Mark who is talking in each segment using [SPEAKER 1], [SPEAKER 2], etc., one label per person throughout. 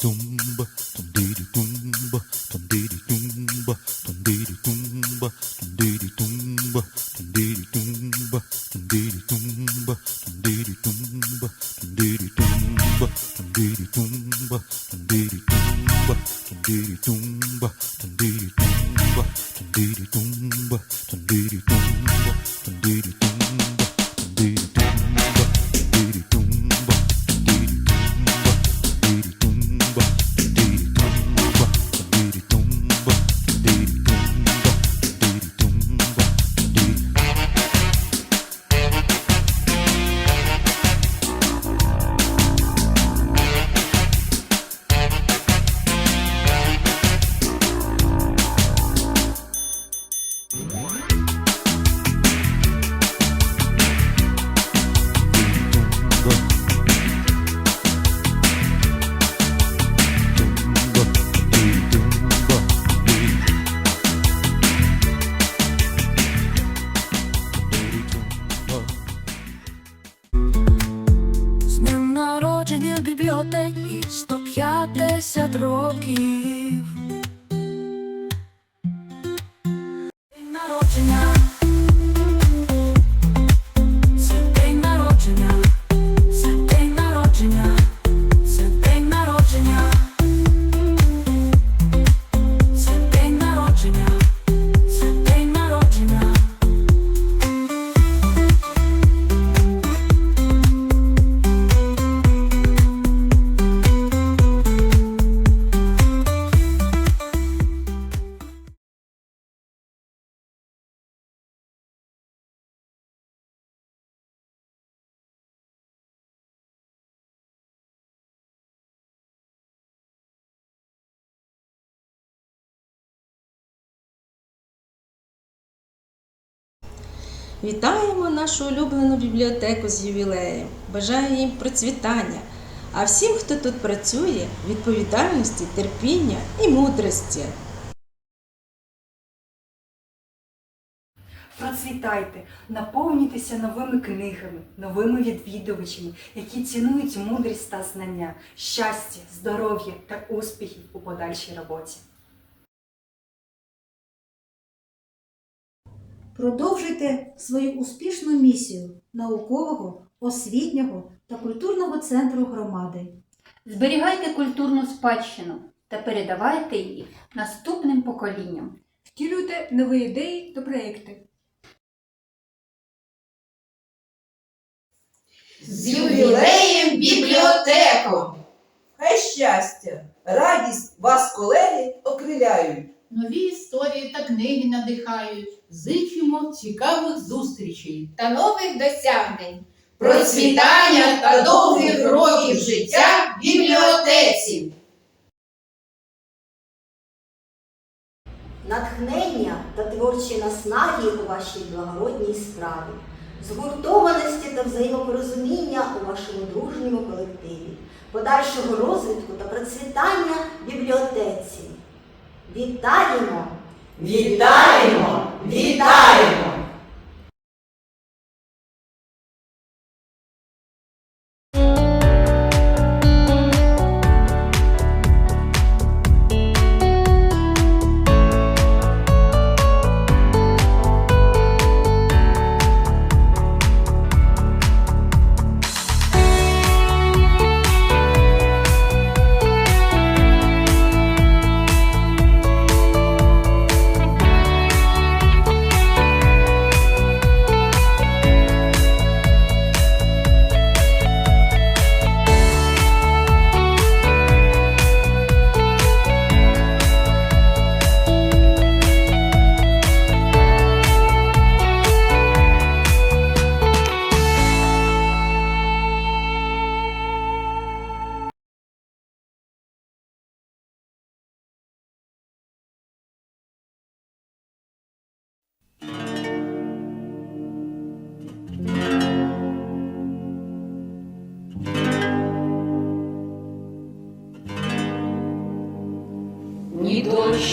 [SPEAKER 1] tumba,
[SPEAKER 2] tum, dee,
[SPEAKER 1] dum,
[SPEAKER 3] Вітаємо нашу улюблену бібліотеку з ювілеєм. Бажаю їм процвітання. А всім, хто тут працює, відповідальності, терпіння і мудрості.
[SPEAKER 4] Процвітайте, наповнюйтеся новими книгами, новими відвідувачами, які цінують мудрість та знання, щастя, здоров'я та успіхів у подальшій роботі.
[SPEAKER 5] Продовжуйте свою успішну місію наукового, освітнього та культурного центру громади.
[SPEAKER 6] Зберігайте культурну спадщину та передавайте її наступним поколінням.
[SPEAKER 7] Втілюйте нові ідеї та проекти.
[SPEAKER 8] З ювілеєм бібліотеку!
[SPEAKER 9] Хай щастя, радість вас, колеги, окриляють.
[SPEAKER 8] Нові історії та книги надихають. Зичимо цікавих зустрічей та нових досягнень, процвітання та довгих років життя в бібліотеці.
[SPEAKER 10] натхнення та творчі наснаги у вашій благородній справі, згуртованості та взаємопорозуміння у вашому дружньому колективі, подальшого розвитку та процвітання в бібліотеці. Вітаємо!
[SPEAKER 9] Вітаємо! Вітаємо!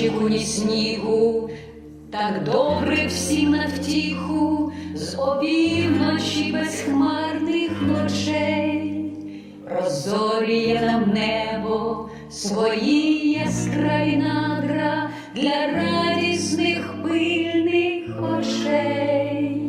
[SPEAKER 1] Дощику, ні снігу, так добре всім на втіху, з обівночі безхмарних ночей, прозоріє нам небо,
[SPEAKER 11] свої яскраві надра для радісних пильних очей.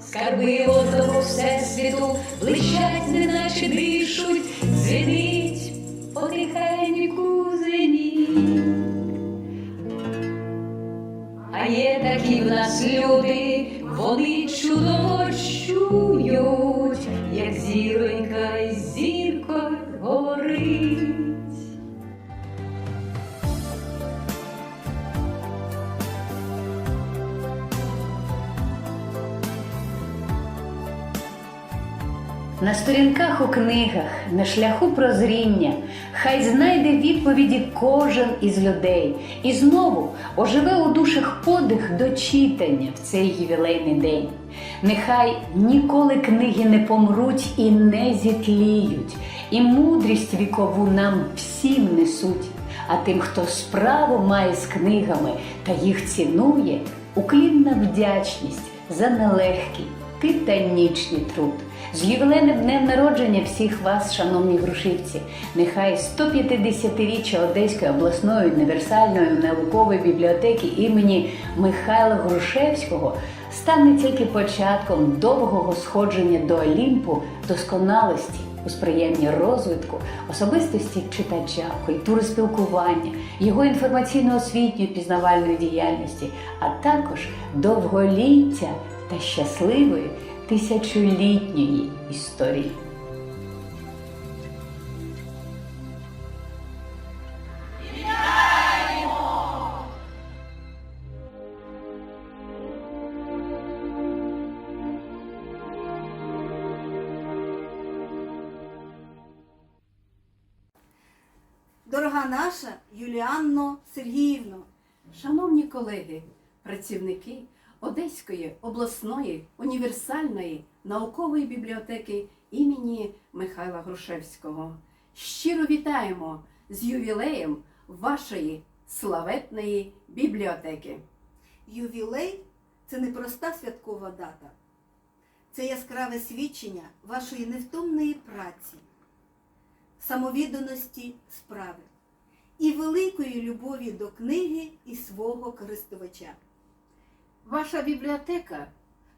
[SPEAKER 11] Скарби отого всесвіту блищать, неначе дишуть, люди, вони чудово
[SPEAKER 12] На сторінках у книгах, на шляху прозріння, хай знайде відповіді кожен із людей і знову оживе у душах подих до читання в цей ювілейний день. Нехай ніколи книги не помруть і не зітліють, і мудрість вікову нам всім несуть. А тим, хто справу має з книгами та їх цінує, уклінна вдячність за нелегкий титанічний труд. З ювілейним днем народження всіх вас, шановні грушівці, нехай 150-річчя Одеської обласної універсальної наукової бібліотеки імені Михайла Грушевського стане тільки початком довгого сходження до Олімпу досконалості у сприянні розвитку особистості читача, культури спілкування, його інформаційно-освітньої пізнавальної діяльності, а також довголіття та щасливої тисячолітньої історії.
[SPEAKER 10] Дорога наша Юліанно Сергіївно,
[SPEAKER 11] Шановні колеги, працівники Одеської обласної універсальної наукової бібліотеки імені Михайла Грушевського. Щиро вітаємо з ювілеєм вашої славетної бібліотеки.
[SPEAKER 10] ювілей це не проста святкова дата. Це яскраве свідчення вашої невтомної праці, самовідданості справи і великої любові до книги і свого користувача.
[SPEAKER 8] Ваша бібліотека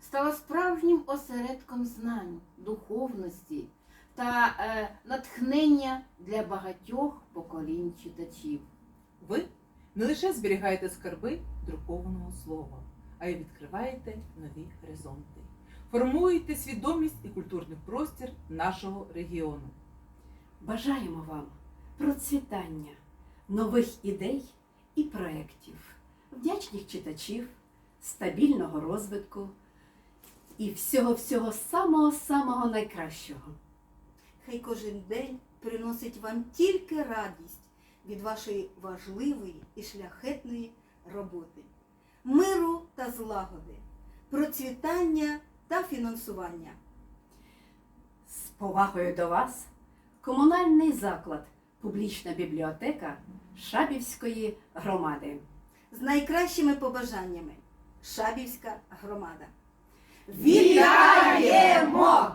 [SPEAKER 8] стала справжнім осередком знань, духовності та е, натхнення для багатьох поколінь читачів.
[SPEAKER 13] Ви не лише зберігаєте скарби друкованого слова, а й відкриваєте нові горизонти, формуєте свідомість і культурний простір нашого регіону.
[SPEAKER 11] Бажаємо вам процвітання, нових ідей і проєктів, вдячних читачів, стабільного розвитку і всього-всього самого-самого найкращого.
[SPEAKER 10] Хай кожен день приносить вам тільки радість від вашої важливої і шляхетної роботи, миру та злагоди, процвітання та фінансування.
[SPEAKER 11] З повагою до вас комунальний заклад, публічна бібліотека Шабівської громади.
[SPEAKER 10] З найкращими побажаннями Шабівська громада.
[SPEAKER 9] Вітаємо!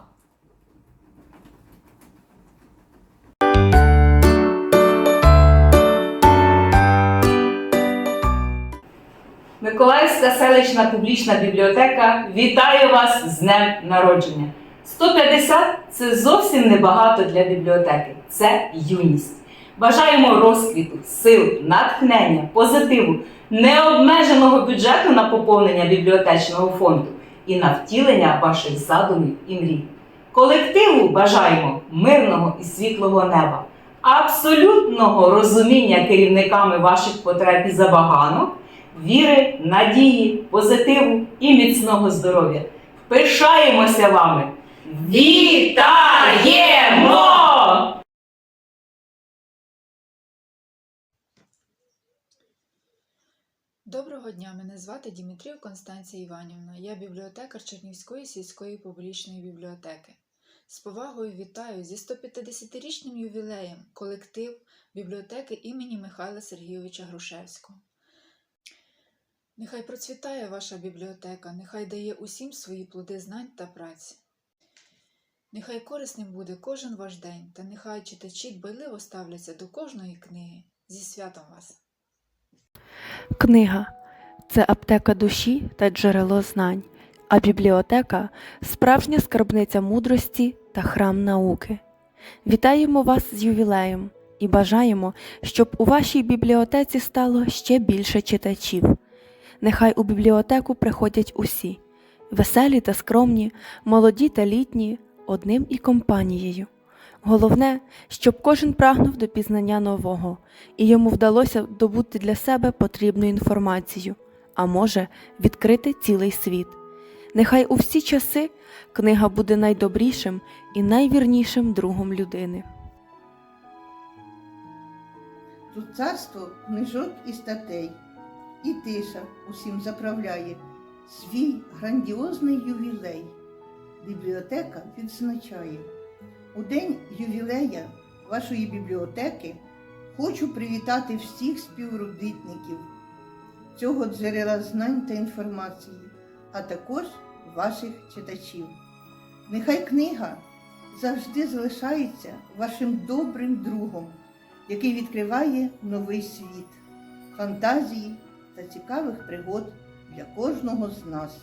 [SPEAKER 14] Миколаївська селищна публічна бібліотека вітає вас з днем народження. 150 це зовсім небагато для бібліотеки. Це юність. Бажаємо розквіту, сил, натхнення, позитиву, необмеженого бюджету на поповнення бібліотечного фонду і на втілення ваших задумів і мрій. Колективу бажаємо мирного і світлого неба, абсолютного розуміння керівниками ваших потреб і забаганок віри, надії, позитиву і міцного здоров'я. Пишаємося вами! Вітаємо!
[SPEAKER 15] Доброго дня, мене звати Дімітрів Констанція Іванівна. Я бібліотекар Чернівської сільської публічної бібліотеки. З повагою вітаю зі 150-річним ювілеєм колектив бібліотеки імені Михайла Сергійовича Грушевського. Нехай процвітає ваша бібліотека, нехай дає усім свої плоди знань та праці. Нехай корисним буде кожен ваш день, та нехай читачі дбайливо ставляться до кожної книги. Зі святом вас!
[SPEAKER 16] Книга це аптека душі та джерело знань, а бібліотека справжня скарбниця мудрості та храм науки. Вітаємо вас з ювілеєм і бажаємо, щоб у вашій бібліотеці стало ще більше читачів. Нехай у бібліотеку приходять усі веселі та скромні, молоді та літні, одним і компанією. Головне, щоб кожен прагнув до пізнання нового, і йому вдалося добути для себе потрібну інформацію, а може, відкрити цілий світ. Нехай у всі часи книга буде найдобрішим і найвірнішим другом людини.
[SPEAKER 17] Тут царство книжок і статей, і тиша усім заправляє свій грандіозний ювілей. Бібліотека відзначає. У день ювілея вашої бібліотеки хочу привітати всіх співробітників цього джерела знань та інформації, а також ваших читачів. Нехай книга завжди залишається вашим добрим другом, який відкриває новий світ, фантазії та цікавих пригод для кожного з нас.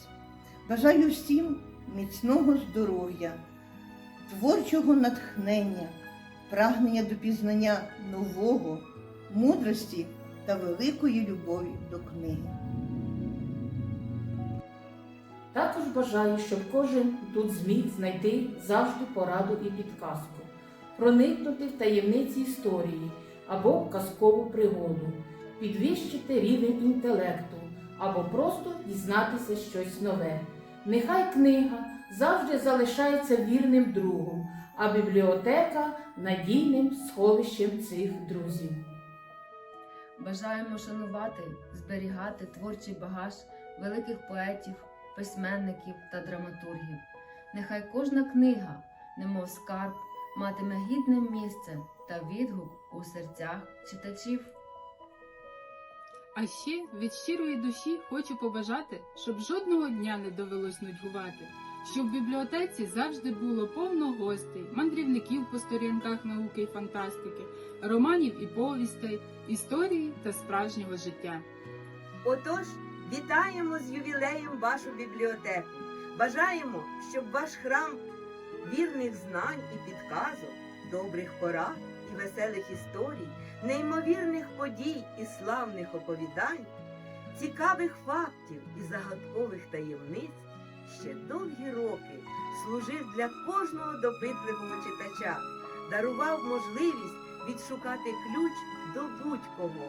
[SPEAKER 17] Бажаю всім міцного здоров'я, творчого натхнення, прагнення до пізнання нового, мудрості та великої любові до книги.
[SPEAKER 14] Також бажаю, щоб кожен тут зміг знайти завжди пораду і підказку, проникнути в таємниці історії або казкову пригоду, підвищити рівень інтелекту або просто дізнатися щось нове. Нехай книга завжди залишається вірним другом, а бібліотека надійним сховищем цих друзів.
[SPEAKER 18] Бажаємо шанувати, зберігати творчий багаж великих поетів, письменників та драматургів. Нехай кожна книга, немов скарб, матиме гідне місце та відгук у серцях читачів.
[SPEAKER 19] А ще від щирої душі хочу побажати, щоб жодного дня не довелось нудьгувати, щоб в бібліотеці завжди було повно гостей, мандрівників по сторінках науки й фантастики, романів і повістей, історії та справжнього життя.
[SPEAKER 20] Отож, вітаємо з ювілеєм вашу бібліотеку. Бажаємо, щоб ваш храм вірних знань і підказок, добрих порад і веселих історій, неймовірних подій і славних оповідань, цікавих фактів і загадкових таємниць ще довгі роки служив для кожного допитливого читача, дарував можливість відшукати ключ до будь-кого.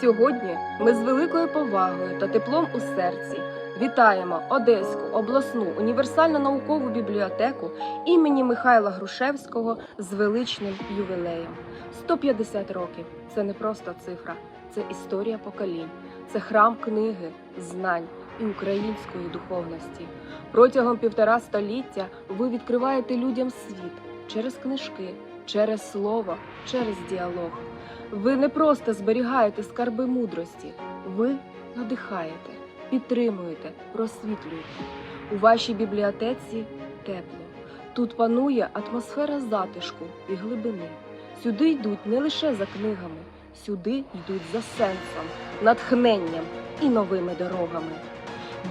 [SPEAKER 21] Сьогодні ми з великою повагою та теплом у серці вітаємо Одеську обласну універсальну наукову бібліотеку імені Михайла Грушевського з величним ювілеєм. 150 років це не просто цифра, це історія поколінь, це храм книги, знань і української духовності. Протягом півтора століття ви відкриваєте людям світ через книжки, через слово, через діалог. Ви не просто зберігаєте скарби мудрості, ви надихаєте, підтримуєте, просвітлюєте. У вашій бібліотеці тепло. Тут панує атмосфера затишку і глибини. Сюди йдуть не лише за книгами, сюди йдуть за сенсом, натхненням і новими дорогами.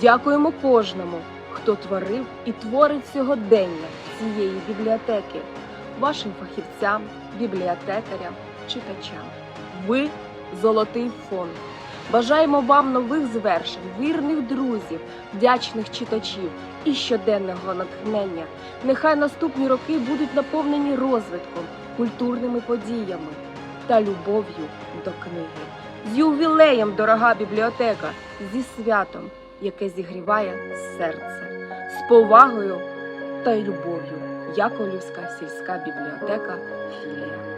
[SPEAKER 21] Дякуємо кожному, хто творив і творить сьогодення цієї бібліотеки, вашим фахівцям, бібліотекарям, читачам. Ви золотий фонд. Бажаємо вам нових звершень, вірних друзів, вдячних читачів і щоденного натхнення. Нехай наступні роки будуть наповнені розвитком, культурними подіями та любов'ю до книги. З ювілеєм, дорога бібліотека, зі святом, яке зігріває серце, з повагою та любов'ю. Яковлівська сільська бібліотека філія.